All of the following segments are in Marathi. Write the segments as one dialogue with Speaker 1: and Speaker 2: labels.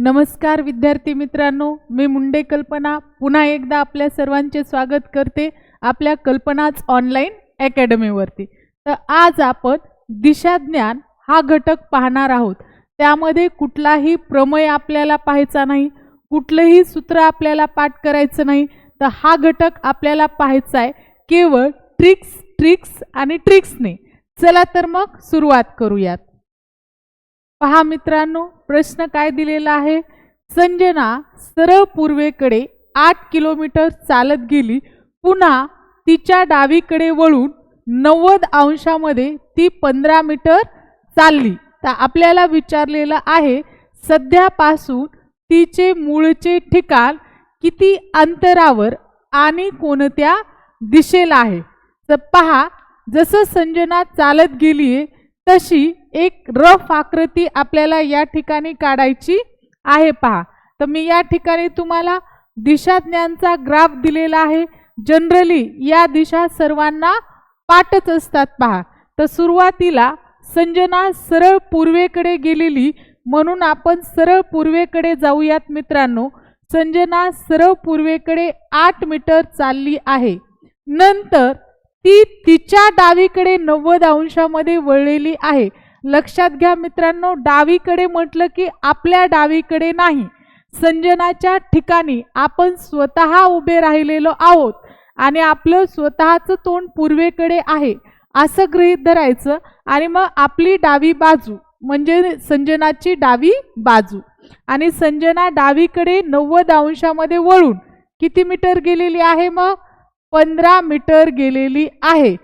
Speaker 1: नमस्कार विद्यार्थी मित्रांनो मी मुंडे कल्पना पुन्हा एकदा आपल्या सर्वांचे स्वागत करते आपल्या कल्पनाच ऑनलाईन अकॅडमीवरती. तर आज आपण दिशाज्ञान हा घटक पाहणार आहोत. त्यामध्ये कुठलाही प्रमेय आपल्याला पाहायचा नाही कुठलंही सूत्र आपल्याला पाठ करायचं नाही. तर हा घटक आपल्याला पाहायचा आहे केवळ ट्रिक्स ट्रिक्स आणि ट्रिक्सने चला तर मग सुरुवात करूयात. पहा मित्रांनो प्रश्न काय दिलेला आहे? संजना सरळ पूर्वेकडे आठ किलोमीटर चालत गेली. पुन्हा तिच्या डावीकडे वळून नव्वद अंशामध्ये ती पंधरा मीटर चालली. तर आपल्याला विचारलेलं आहे सध्यापासून तिचे मूळचे ठिकाण किती अंतरावर आणि कोणत्या दिशेला आहे? तर पहा जसं संजना चालत गेली आहे तशी एक रफ आकृती आपल्याला या ठिकाणी काढायची आहे. पहा. तर मी या ठिकाणी तुम्हाला दिशाज्ञानचा ग्राफ दिलेला आहे. जनरली या दिशा सर्वांना पाठच असतात. पहा. तर सुरुवातीला संजना सरळ पूर्वेकडे गेलेली म्हणून आपण सरळ पूर्वेकडे जाऊयात मित्रांनो. संजना सरळ पूर्वेकडे आठ मीटर चालली आहे. नंतर ती तिच्या डावीकडे नव्वद अंशामध्ये वळलेली आहे. लक्षात घ्या मित्रांनो डावीकडे म्हटलं की आपल्या डावीकडे नाही. संजनाच्या ठिकाणी आपण स्वतः उभे राहिलेलो आहोत आणि आपलं स्वतःचं तोंड पूर्वेकडे आहे असं गृहीत धरायचं. आणि मग आपली डावी बाजू म्हणजे संजनाची डावी बाजू. आणि संजना डावीकडे नव्वद अंशामध्ये वळून किती मीटर गेलेली आहे मग? पंधरा मीटर गेलेली आहे.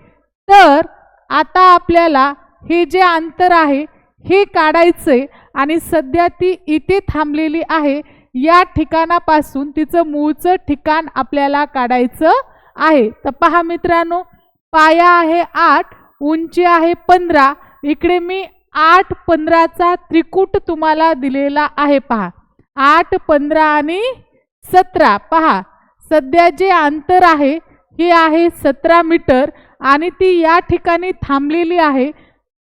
Speaker 1: तर आता आपल्याला हे जे अंतर आहे हे काढायचे आणि सध्या ती इथे थांबलेली आहे या ठिकाणापासून तिचं मूळचं ठिकाण आपल्याला काढायचं आहे. तर पहा मित्रांनो पाया आहे आठ उंची आहे पंधरा. इकडे मी आठ पंधराचा त्रिकूट तुम्हाला दिलेला आहे पहा. आठ पंधरा आणि सतरा. पहा सध्या जे अंतर आहे हे आहे सतरा मीटर आणि ती या ठिकाणी थांबलेली आहे.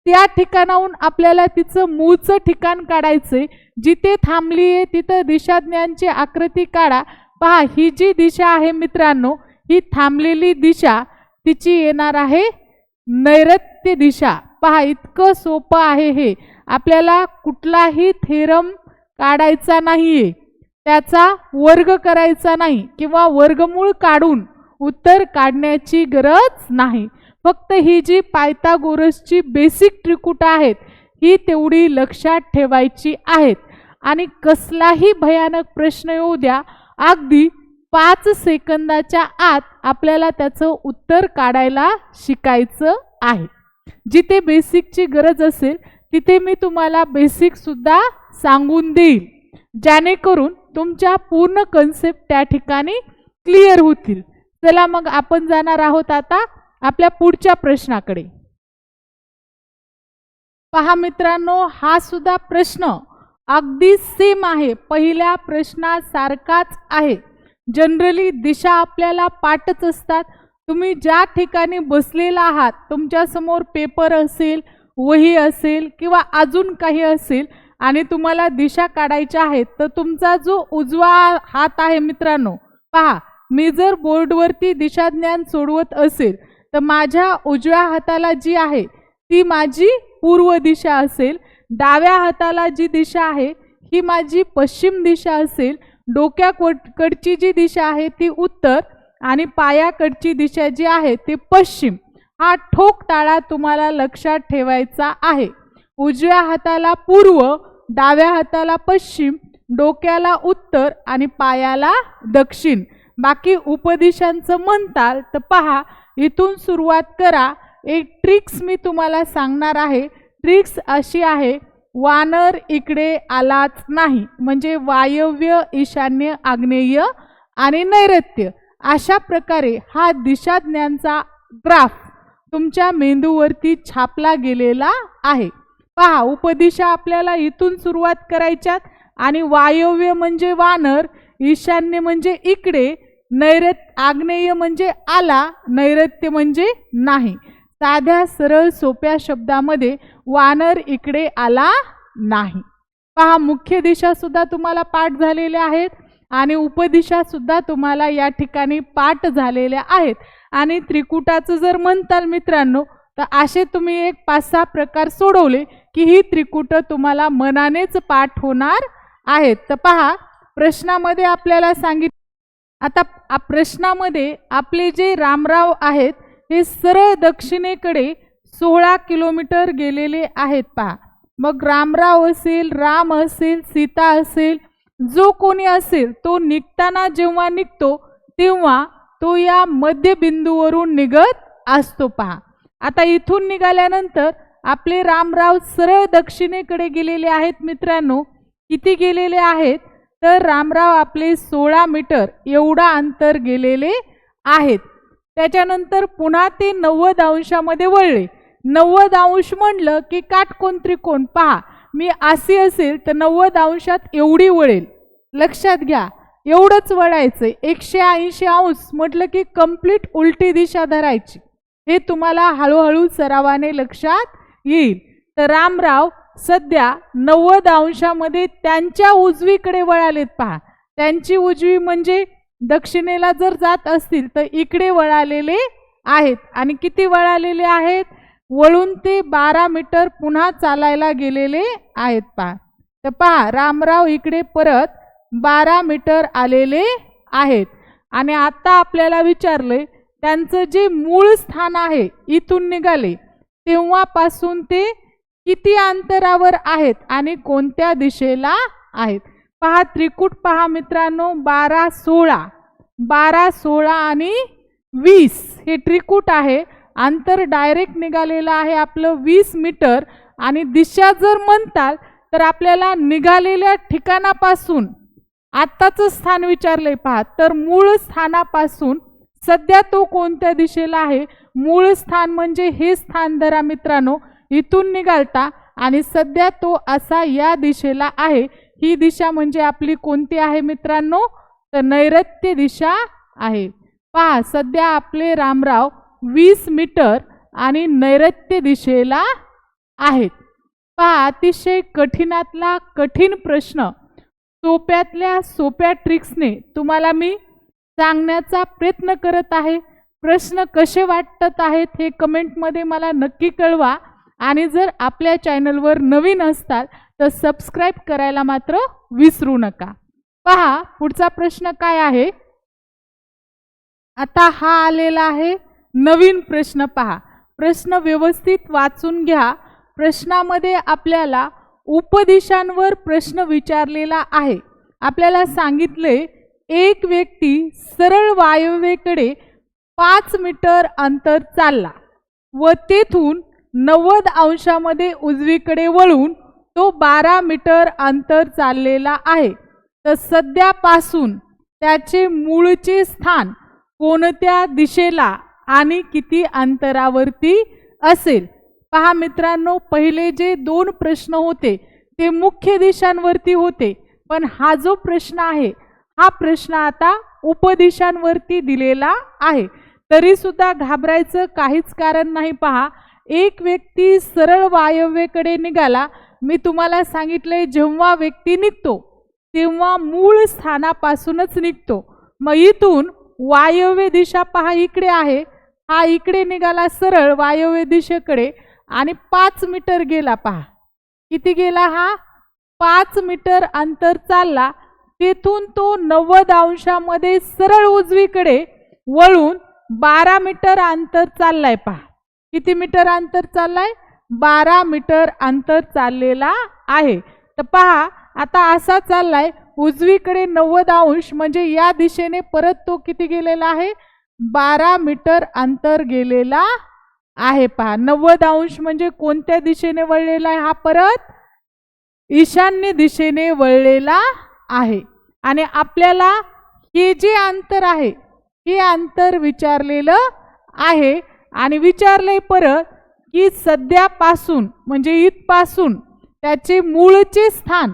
Speaker 1: त्या ठिकाणाहून आपल्याला तिचं मूळचं ठिकाण काढायचंय. जिथे थांबली आहे तिथं दिशाज्ञानची आकृती काढा. पहा ही जी दिशा आहे मित्रांनो ही थांबलेली दिशा तिची येणार आहे नैऋत्य दिशा. पहा इतकं सोपं आहे हे. आपल्याला कुठलाही थेरम काढायचा नाही आहे त्याचा वर्ग करायचा नाही किंवा वर्गमूळ काढून उत्तर काढण्याची गरज नाही. फक्त ही जी पायथागोरसची बेसिक त्रिकुट आहेत ही तेवढी लक्षात ठेवायची आहेत. आणि कसलाही भयानक प्रश्न येऊ द्या अगदी पाच सेकंदाच्या आत आपल्याला त्याचं उत्तर काढायला शिकायचं आहे. जिथे बेसिकची गरज असेल तिथे मी तुम्हाला बेसिकसुद्धा सांगून देईल. जेणेकरून तुमच्या पूर्ण कन्सेप्ट त्या ठिकाणी क्लिअर होतील. चला मग आपण जाणार आहोत आता आपल्या पुढच्या प्रश्नाकडे. पहा मित्रांनो हा सुद्धा प्रश्न अगदी सेम आहे. पहिल्या प्रश्नासारखाच आहे. जनरली दिशा आपल्याला पाठच असतात. तुम्ही ज्या ठिकाणी बसलेला आहात तुमच्यासमोर पेपर असेल वही असेल किंवा अजून काही असेल आणि तुम्हाला दिशा काढायच्या आहेत तर तुमचा जो उजवा हात आहे मित्रांनो पहा मी जर बोर्डवरती दिशाज्ञान सोडवत असेल तर माझ्या उजव्या हाताला जी आहे ती माझी पूर्व दिशा असेल. डाव्या हाताला जी दिशा आहे ही माझी पश्चिम दिशा असेल. डोक्याकडची जी दिशा आहे ती उत्तर आणि पायाकडची दिशा जी आहे ती पश्चिम. हा ठोक ताळा तुम्हाला लक्षात ठेवायचा आहे. उजव्या हाताला पूर्व डाव्या हाताला पश्चिम डोक्याला उत्तर आणि पायाला दक्षिण. बाकी उपदिशांचं म्हणताल तर पहा इथून सुरुवात करा. एक ट्रिक्स मी तुम्हाला सांगणार आहे. ट्रिक्स अशी आहे वानर इकडे आलाच नाही. म्हणजे वायव्य ईशान्य आग्नेय आणि नैऋत्य. अशा प्रकारे हा दिशाज्ञांचा ग्राफ तुमच्या मेंदूवरती छापला गेलेला आहे. पहा उपदिशा आपल्याला इथून सुरुवात करायच्यात आणि वायव्य म्हणजे वानर ईशान्य म्हणजे इकडे नैऋत्य आग्नेय म्हणजे आला नैऋत्य म्हणजे नाही. साध्या सरळ सोप्या शब्दामध्ये वानर इकडे आला नाही. पहा मुख्य दिशा सुद्धा तुम्हाला पाठ झालेल्या आहेत आणि उपदिशा सुद्धा तुम्हाला या ठिकाणी पाठ झालेल्या आहेत. आणि त्रिकुटाचं जर म्हणताल मित्रांनो तर असे तुम्ही एक पाच सहा प्रकार सोडवले की ही त्रिकुट तुम्हाला मनानेच पाठ होणार आहेत. तर पहा प्रश्नामध्ये आपल्याला सांगितलं आता प्रश्नामध्ये आपले जे रामराव आहेत हे सरळ दक्षिणेकडे सोळा किलोमीटर गेलेले आहेत पहा. मग रामराव असेल राम असेल सीता असेल जो कोणी असेल तो निघताना जेव्हा निघतो तेव्हा तो या मध्यबिंदूवरून निघत असतो पहा. आता इथून निघाल्यानंतर आपले रामराव सरळ दक्षिणेकडे गेलेले आहेत मित्रांनो. किती गेलेले आहेत? तर रामराव आपले सोळा मीटर एवढा अंतर गेलेले आहेत. त्याच्यानंतर पुन्हा ते नव्वद अंशामध्ये वळले. नव्वद अंश म्हणलं की काटकोन त्रिकोण पहा. मी असे असेल तर नव्वद अंशात एवढी वळेल. लक्षात घ्या एवढंच वळायचं एकशे ऐंशी अंश म्हटलं की कंप्लीट उलटी दिशा धरायची. हे तुम्हाला हळूहळू सरावाने लक्षात येईल. तर रामराव सध्या नव्वद अंशामध्ये त्यांच्या उजवीकडे वळालेत पहा. त्यांची उजवी म्हणजे दक्षिणेला जर जात असतील तर इकडे वळालेले आहेत. आणि किती वळालेले आहेत? वळून ते बारा मीटर पुन्हा चालायला गेलेले आहेत पहा. तर पहा रामराव इकडे परत बारा मीटर आलेले आहेत. आणि आता आपल्याला विचारले त्यांचं जे मूळ स्थान आहे इथून निघाले तेव्हापासून ते किती अंतरावर आहेत आणि कोणत्या दिशेला आहेत? पहा त्रिकूट पहा मित्रांनो बारा सोळा. बारा सोळा आणि वीस. हे त्रिकूट आहे. अंतर डायरेक्ट निघालेलं आहे आपलं वीस मीटर. आणि दिशा जर म्हणताल तर आपल्याला निघालेल्या ठिकाणापासून आत्ताचं स्थान विचारलं आहे पहा. तर मूळ स्थानापासून सध्या तो कोणत्या दिशेला आहे? मूळ स्थान म्हणजे हे स्थान धरा मित्रांनो. इथून निघालता आणि सध्या तो असा या दिशेला आहे. ही दिशा म्हणजे आपली कोणती आहे मित्रांनो? तर नैऋत्य दिशा आहे. पहा सध्या आपले रामराव वीस मीटर आणि नैऋत्य दिशेला आहेत. पहा अतिशय कठीणातला कठीण प्रश्न. सोप्यातल्या सोप्या ट्रिक्सने तुम्हाला मी सांगण्याचा प्रयत्न करत आहे. प्रश्न कसे वाटत आहेत हे कमेंटमध्ये मला नक्की कळवा. आणि जर आपल्या चॅनलवर नवीन असताल तर सबस्क्राईब करायला मात्र विसरू नका. पहा पुढचा प्रश्न काय आहे? आता हा आलेला आहे. नवीन प्रश्न पहा. प्रश्न व्यवस्थित वाचून घ्या. प्रश्नामध्ये आपल्याला उपदिशांवर प्रश्न विचारलेला आहे. आपल्याला सांगितले एक व्यक्ती सरळ वायव्येकडे पाच मीटर अंतर चालला व तेथून नव्वद अंशामध्ये उजवीकडे वळून तो बारा मीटर अंतर चाललेला आहे. तर सध्यापासून त्याचे मूळचे स्थान कोणत्या दिशेला आणि किती अंतरावरती असेल? पहा मित्रांनो पहिले जे दोन प्रश्न होते ते मुख्य दिशांवरती होते. पण हा जो प्रश्न आहे हा प्रश्न आता उपदिशांवरती दिलेला आहे. तरीसुद्धा घाबरायचं काहीच कारण नाही पहा. एक व्यक्ती सरळ वायव्येकडे निघाला. मी तुम्हाला सांगितलंय जेव्हा व्यक्ती निघतो तेव्हा मूळ स्थानापासूनच निघतो. मग इथून वायव्य दिशा पहा इकडे आहे. हा इकडे निघाला सरळ वायव्य दिशेकडे आणि पाच मीटर गेला पहा. किती गेला हा? पाच मीटर अंतर चालला. तेथून तो नव्वद अंशामध्ये सरळ उजवीकडे वळून बारा मीटर अंतर चाललाय पहा. किती मीटर अंतर चाललाय? बारा मीटर अंतर चाललेला आहे. तर पहा आता असा चाललाय उजवीकडे नव्वद अंश म्हणजे या दिशेने परत तो किती गेलेला आहे? बारा मीटर अंतर गेलेला आहे. पहा नव्वद अंश म्हणजे कोणत्या दिशेने वळलेला आहे हा परत? ईशान्य दिशेने वळलेला आहे. आणि आपल्याला हे जे अंतर आहे हे अंतर विचारलेलं आहे आणि विचारले परत की सध्यापासून म्हणजे इथपासून त्याचे मूळचे स्थान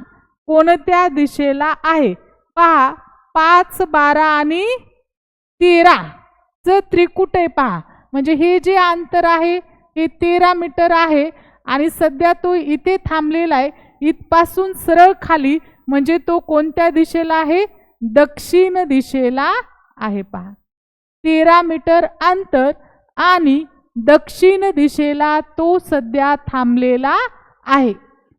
Speaker 1: कोणत्या दिशेला आहे? पहा पाच बारा आणि तेरा. त्रिकुट आहे पहा. म्हणजे हे जे अंतर आहे हे तेरा मीटर आहे आणि सध्या तो इथे थांबलेला आहे. इथपासून सरळ खाली म्हणजे तो कोणत्या दिशेला आहे? दक्षिण दिशेला आहे पहा. तेरा मीटर अंतर आणि दक्षिण दिशेला तो सध्या थांबलेला आहे.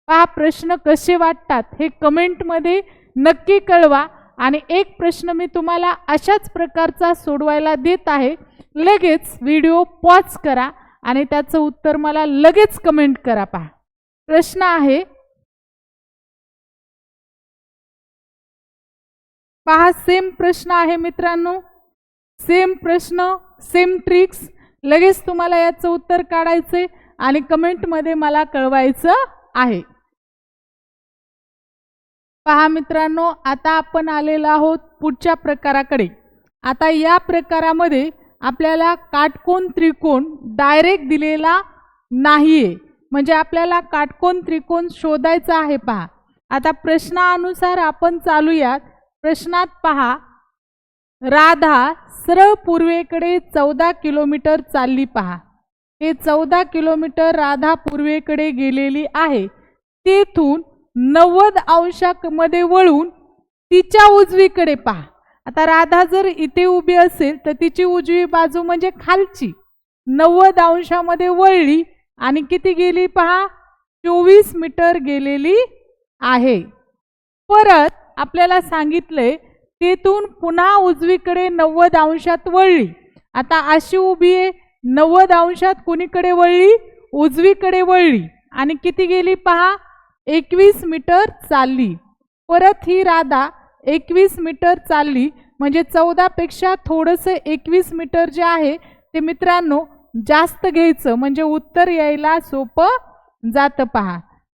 Speaker 1: पहा प्रश्न कसे वाटतात हे कमेंटमध्ये नक्की कळवा. आणि एक प्रश्न मी तुम्हाला अशाच प्रकारचा सोडवायला देत आहे. लगेच व्हिडिओ पॉज करा आणि त्याचं उत्तर मला लगेच कमेंट करा पहा. प्रश्न आहे पहा सेम प्रश्न आहे मित्रांनो. सेम प्रश्न सेम ट्रिक्स लगेच तुम्हाला याचं उत्तर काढायचे आणि कमेंटमध्ये मला कळवायचं आहे. पहा मित्रांनो आता आपण आलेलो आहोत पुढच्या प्रकाराकडे. आता या प्रकारामध्ये आपल्याला काटकोन त्रिकोण डायरेक्ट दिलेला नाहीये. म्हणजे आपल्याला काटकोन त्रिकोण शोधायचा आहे पहा. आता प्रश्नानुसार आपण चालूयात. प्रश्नात पहा राधा सरळ पूर्वेकडे चौदा किलोमीटर चालली पहा. हे चौदा किलोमीटर राधा पूर्वेकडे गेलेली आहे. तेथून नव्वद अंशामध्ये वळून तिच्या उजवीकडे पहा. आता राधा जर इथे उभी असेल तर तिची उजवी बाजू म्हणजे खालची. नव्वद अंशामध्ये वळली आणि किती गेली पहा? चोवीस मीटर गेलेली आहे. परत आपल्याला सांगितलंय तेथून पुन्हा उजवीकडे नव्वद अंशात वळली. आता अशी उभी आहे नव्वद अंशात कुणीकडे वळली? उजवीकडे वळली. आणि किती गेली पहा? एकवीस मीटर चालली. परत ही राधा एकवीस मीटर चालली. म्हणजे चौदापेक्षा थोडंसं एकवीस मीटर जे आहे ते मित्रांनो जास्त घ्यायचं. म्हणजे उत्तर यायला सोपं जातं पहा.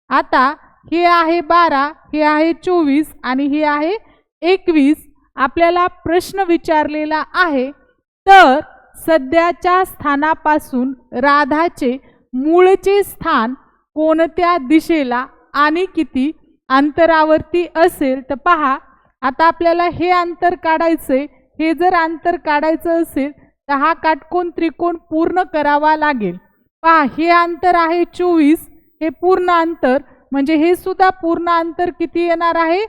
Speaker 1: आता हे आहे बारा हे आहे चोवीस आणि हे आहे एकवीस. आपल्याला प्रश्न विचारलेला आहे तर सध्याच्या स्थानापासून राधाचे मूळचे स्थान कोणत्या दिशेला आणि किती अंतरावरती असेल तर पहा आता आपल्याला हे अंतर काढायचे हे जर अंतर काढायचं असेल तर हा काटकोन त्रिकोण पूर्ण करावा लागेल. पहा हे अंतर आहे चोवीस हे पूर्ण अंतर म्हणजे हे सुद्धा पूर्ण अंतर किती येणार आहे?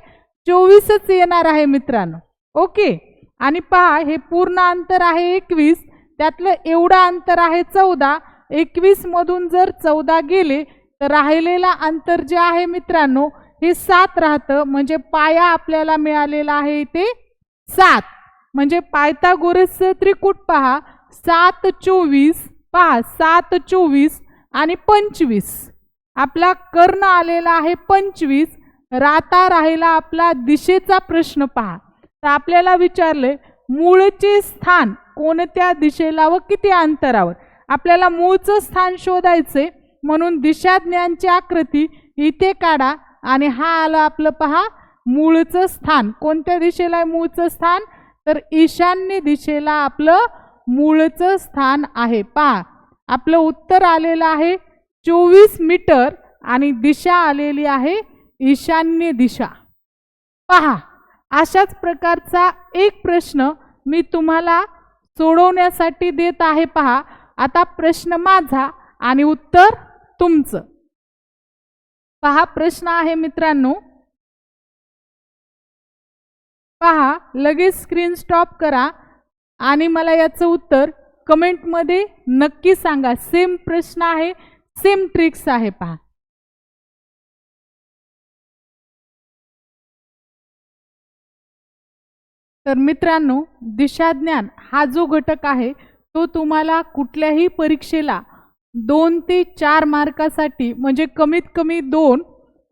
Speaker 1: चोवीसच येणार आहे मित्रांनो. ओके. आणि पहा हे पूर्ण अंतर आहे एकवीस. त्यातलं एवढं अंतर आहे चौदा. एकवीसमधून जर चौदा गेले तर राहिलेला अंतर जे आहे मित्रांनो हे सात राहतं. म्हणजे पाया आपल्याला मिळालेला आहे इथे सात. म्हणजे पायथागोरसचं त्रिकूट पहा. सात चोवीस पहा सात चोवीस आणि पंचवीस. आपला कर्ण आलेला आहे पंचवीस. राता राहिला आपला दिशेचा प्रश्न पहा. तर आपल्याला विचारले मूळचे स्थान कोणत्या दिशेला व किती अंतरावर? आपल्याला मूळचं स्थान शोधायचे म्हणून दिशाज्ञानची आकृती इथे काढा आणि हा आलं आपलं पहा मूळचं स्थान. कोणत्या दिशेला आहे मूळचं स्थान? तर ईशान्य दिशेला आपलं मूळचं स्थान आहे. पहा आपलं उत्तर आलेलं आहे चोवीस मीटर आणि दिशा आलेली आहे ईशान्य दिशा. पहा अशाच प्रकारचा एक प्रश्न मी तुम्हाला सोडवण्यासाठी देत आहे पहा. आता प्रश्न माझा आणि उत्तर तुमचं. पहा प्रश्न आहे मित्रांनो. पहा लगेच स्क्रीन स्टॉप करा आणि मला याचं उत्तर कमेंटमध्ये नक्की सांगा. सेम प्रश्न आहे सेम ट्रिक्स आहे पहा. तर मित्रांनो दिशाज्ञान हा जो घटक आहे तो तुम्हाला कुठल्याही परीक्षेला दोन ते चार मार्कासाठी म्हणजे कमीत कमी दोन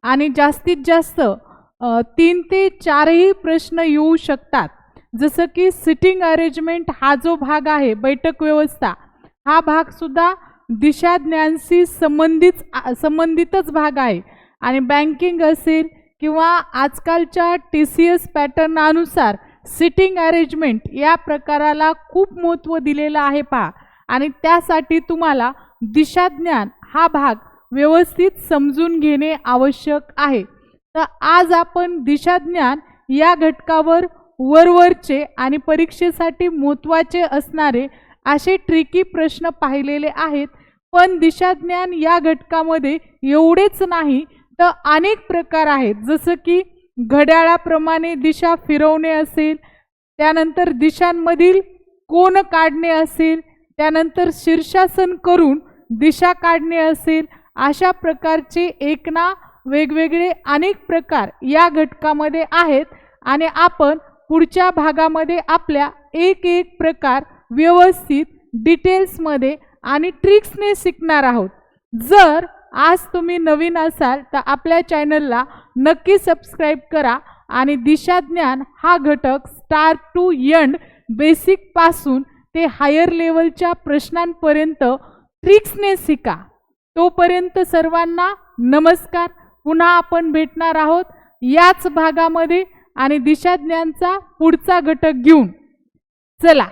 Speaker 1: आणि जास्तीत जास्त तीन ते चारही प्रश्न येऊ शकतात. जसं की सिटिंग अरेंजमेंट हा जो भाग आहे बैठक व्यवस्था हा भागसुद्धा दिशाज्ञानशी संबंधित संबंधितच भाग आहे. आणि बँकिंग असेल किंवा आजकालच्या टी सी एस पॅटर्नानुसार सिटिंग अरेंजमेंट या प्रकाराला खूप महत्त्व दिलेलं आहे पहा. आणि त्यासाठी तुम्हाला दिशाज्ञान हा भाग व्यवस्थित समजून घेणे आवश्यक आहे. तर आज आपण दिशाज्ञान या घटकावर वरवरचे आणि परीक्षेसाठी महत्त्वाचे असणारे असे ट्रिकी प्रश्न पाहिलेले आहेत. पण दिशाज्ञान या घटकामध्ये एवढेच नाही तर अनेक प्रकार आहेत. जसं की घड्याळाप्रमाणे दिशा फिरवणे असेल त्यानंतर दिशांमधील कोण काढणे असेल त्यानंतर शीर्षासन करून दिशा काढणे असेल अशा प्रकारचे एक ना वेगवेगळे अनेक प्रकार या घटकामध्ये आहेत आणि आपण पुढच्या भागामध्ये आपल्या एक एक प्रकार व्यवस्थित डिटेल्समध्ये आणि ट्रिक्सने शिकणार आहोत. जर आज तुम्ही नवीन असाल तर आपल्या चॅनलला नक्की सबस्क्राईब करा आणि दिशाज्ञान हा घटक स्टार टू यंड बेसिकपासून ते हायर लेवलच्या प्रश्नांपर्यंत ट्रिक्सने शिका. तोपर्यंत सर्वांना नमस्कार. पुन्हा आपण भेटणार आहोत याच भागामध्ये आणि दिशाज्ञानचा पुढचा घटक घेऊन. चला.